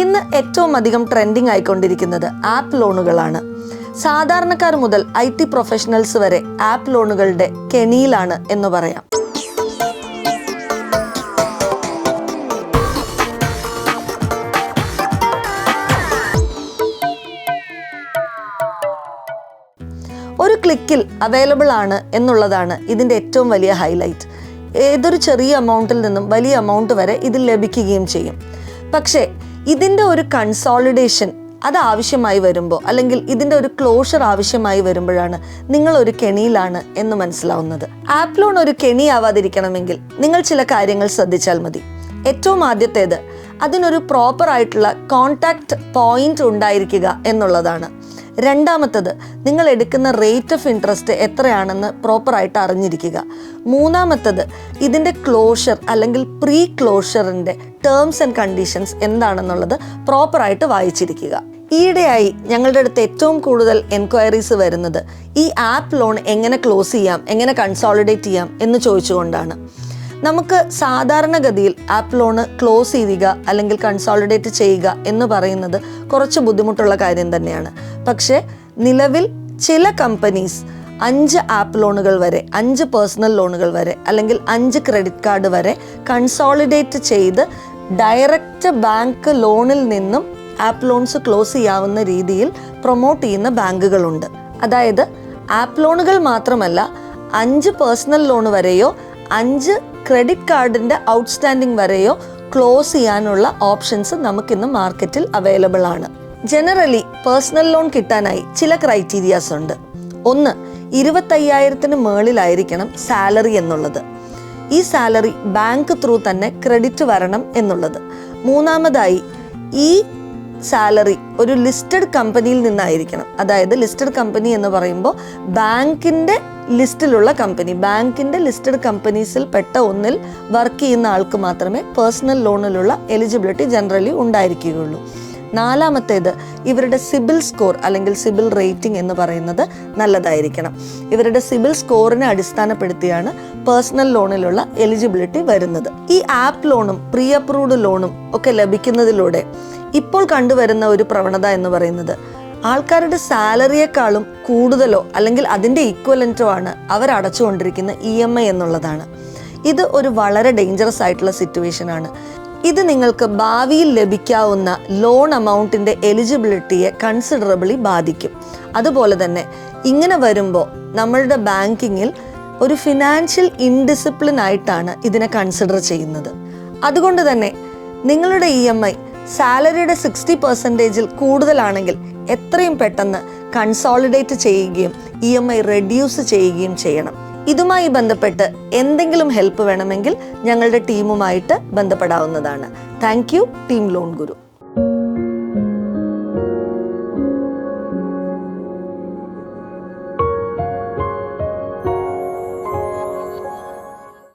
ഇന്ന് ഏറ്റവും അധികം ട്രെൻഡിങ് ആയിക്കൊണ്ടിരിക്കുന്നത് ആപ്പ് ലോണുകളാണ് സാധാരണക്കാർ മുതൽ ഐ ടി പ്രൊഫഷണൽസ് വരെ ആപ്പ് ലോണുകളുടെ കെണിയിലാണ് എന്ന് പറയാം. ഒരു ക്ലിക്കിൽ അവൈലബിൾ ആണ് എന്നുള്ളതാണ് ഇതിന്റെ ഏറ്റവും വലിയ ഹൈലൈറ്റ് ഏതൊരു ചെറിയ എമൗണ്ടിൽ നിന്നും വലിയ എമൗണ്ട് വരെ ഇത് ലഭിക്കുകയും ചെയ്യും. പക്ഷേ ഇതിന്റെ ഒരു കൺസോളിഡേഷൻ അത് ആവശ്യമായി വരുമ്പോൾ അല്ലെങ്കിൽ ഇതിന്റെ ഒരു ക്ലോഷർ ആവശ്യമായി വരുമ്പോഴാണ് നിങ്ങൾ ഒരു കെണിയിലാണ് എന്ന് മനസ്സിലാവുന്നത്. ആപ്ലോൺ ലോൺ ഒരു കെണിയാവാതിരിക്കണമെങ്കിൽ നിങ്ങൾ ചില കാര്യങ്ങൾ ശ്രദ്ധിച്ചാൽ മതി. ഏറ്റവും ആദ്യത്തേത് അതിനൊരു പ്രോപ്പർ ആയിട്ടുള്ള കോണ്ടാക്ട് പോയിന്റ് ഉണ്ടായിരിക്കുക എന്നുള്ളതാണ്. രണ്ടാമത്തത് നിങ്ങൾ എടുക്കുന്ന റേറ്റ് ഓഫ് ഇൻട്രസ്റ്റ് എത്രയാണെന്ന് പ്രോപ്പറായിട്ട് അറിഞ്ഞിരിക്കുക. മൂന്നാമത്തത് ഇതിന്റെ ക്ലോഷർ അല്ലെങ്കിൽ പ്രീ ക്ലോഷറിന്റെ ടേംസ് ആൻഡ് കണ്ടീഷൻസ് എന്താണെന്നുള്ളത് പ്രോപ്പറായിട്ട് വായിച്ചിരിക്കുക. ഈയിടെയായി ഞങ്ങളുടെ അടുത്ത് ഏറ്റവും കൂടുതൽ എൻക്വയറീസ് വരുന്നത് ഈ ആപ്പ് ലോൺ എങ്ങനെ ക്ലോസ് ചെയ്യാം എങ്ങനെ കൺസോളിഡേറ്റ് ചെയ്യാം എന്ന് ചോദിച്ചുകൊണ്ടാണ്. നമുക്ക് സാധാരണഗതിയിൽ ആപ്പ് ലോണ് ക്ലോസ് ചെയ്യുക അല്ലെങ്കിൽ കൺസോളിഡേറ്റ് ചെയ്യുക എന്ന് പറയുന്നത് കുറച്ച് ബുദ്ധിമുട്ടുള്ള കാര്യം തന്നെയാണ്. പക്ഷേ നിലവിൽ ചില കമ്പനീസ് അഞ്ച് ആപ്പ് ലോണുകൾ വരെ അഞ്ച് പേഴ്സണൽ ലോണുകൾ വരെ അല്ലെങ്കിൽ അഞ്ച് ക്രെഡിറ്റ് കാർഡ് വരെ കൺസോളിഡേറ്റ് ചെയ്ത് ഡയറക്റ്റ് ബാങ്ക് ലോണിൽ നിന്നും ആപ്പ് ലോൺസ് ക്ലോസ് ചെയ്യാവുന്ന രീതിയിൽ പ്രൊമോട്ട് ചെയ്യുന്ന ബാങ്കുകളുണ്ട്. അതായത് ആപ്പ് ലോണുകൾ മാത്രമല്ല അഞ്ച് പേഴ്സണൽ ലോൺ വരെയോ അഞ്ച് ക്രെഡിറ്റ് കാർഡിന്റെ ഔട്ട്സ്റ്റാൻഡിംഗ് വരെയോ ക്ലോസ് ചെയ്യാനുള്ള ഓപ്ഷൻസ് നമുക്കിന്ന് മാർക്കറ്റിൽ അവൈലബിൾ ആണ്. ജനറലി പേഴ്സണൽ ലോൺ കിട്ടാനായി ചില ക്രൈറ്റീരിയാസ് ഉണ്ട്. ഒന്ന് ഇരുപത്തയ്യായിരത്തിന് മേളിലായിരിക്കണം സാലറി എന്നുള്ളത്. ഈ സാലറി ബാങ്ക് ത്രൂ തന്നെ ക്രെഡിറ്റ് വരണം എന്നുള്ളത്. മൂന്നാമതായി ഈ സാലറി ഒരു ലിസ്റ്റഡ് കമ്പനിയിൽ നിന്നായിരിക്കണം. അതായത് ലിസ്റ്റഡ് കമ്പനി എന്ന് പറയുമ്പോൾ ബാങ്കിന്റെ ലിസ്റ്റിലുള്ള കമ്പനി ബാങ്കിന്റെ ലിസ്റ്റഡ് കമ്പനീസിൽ പെട്ട ഒന്നിൽ വർക്ക് ചെയ്യുന്ന ആൾക്ക് മാത്രമേ പേഴ്സണൽ ലോണിലുള്ള എലിജിബിലിറ്റി ജനറലി ഉണ്ടായിരിക്കുകയുള്ളൂ. നാലാമത്തേത് ഇവരുടെ സിബിൽ സ്കോർ അല്ലെങ്കിൽ സിബിൽ റേറ്റിംഗ് എന്ന് പറയുന്നത് നല്ലതായിരിക്കണം. ഇവരുടെ സിബിൽ സ്കോറിനെ അടിസ്ഥാനപ്പെടുത്തിയാണ് പേഴ്സണൽ ലോണിലുള്ള എലിജിബിലിറ്റി വരുന്നത്. ഈ ആപ്പ് ലോണും പ്രീ അപ്രൂവ്ഡ് ലോണും ഒക്കെ ലഭിക്കുന്നതിലൂടെ ഇപ്പോൾ കണ്ടുവരുന്ന ഒരു പ്രവണത എന്ന് പറയുന്നത്. ആൾക്കാരുടെ സാലറിയേക്കാളും കൂടുതലോ അല്ലെങ്കിൽ അതിന്റെ ഈക്വലന്റോ ആണ് അവർ അടച്ചുകൊണ്ടിരിക്കുന്ന ഇ എം ഐ എന്നുള്ളതാണ്. ഇത് ഒരു വളരെ ഡേഞ്ചറസ് ആയിട്ടുള്ള സിറ്റുവേഷൻ ആണ്. ഇത് നിങ്ങൾക്ക് ഭാവിയിൽ ലഭിക്കാവുന്ന ലോൺ എമൗണ്ടിന്റെ എലിജിബിലിറ്റിയെ കൺസിഡറബിളി ബാധിക്കും. അതുപോലെ തന്നെ ഇങ്ങനെ വരുമ്പോൾ നമ്മളുടെ ബാങ്കിങ്ങിൽ ഒരു ഫിനാൻഷ്യൽ ഇൻഡിസിപ്ലിൻ ആയിട്ടാണ് ഇതിനെ കൺസിഡർ ചെയ്യുന്നത്. അതുകൊണ്ട് തന്നെ നിങ്ങളുടെ ഇ എം ഐ സാലറിയുടെ സിക്സ്റ്റി പെർസെന്റേജിൽ കൂടുതലാണെങ്കിൽ എത്രയും പെട്ടെന്ന് കൺസോളിഡേറ്റ് ചെയ്യുകയും ഇ എം ഐ റെഡ്യൂസ് ചെയ്യുകയും ചെയ്യണം. ഇതുമായി ബന്ധപ്പെട്ട് എന്തെങ്കിലും ഹെൽപ്പ് വേണമെങ്കിൽ ഞങ്ങളുടെ ടീമുമായിട്ട് ബന്ധപ്പെടാവുന്നതാണ്. Thank you team loan Guru.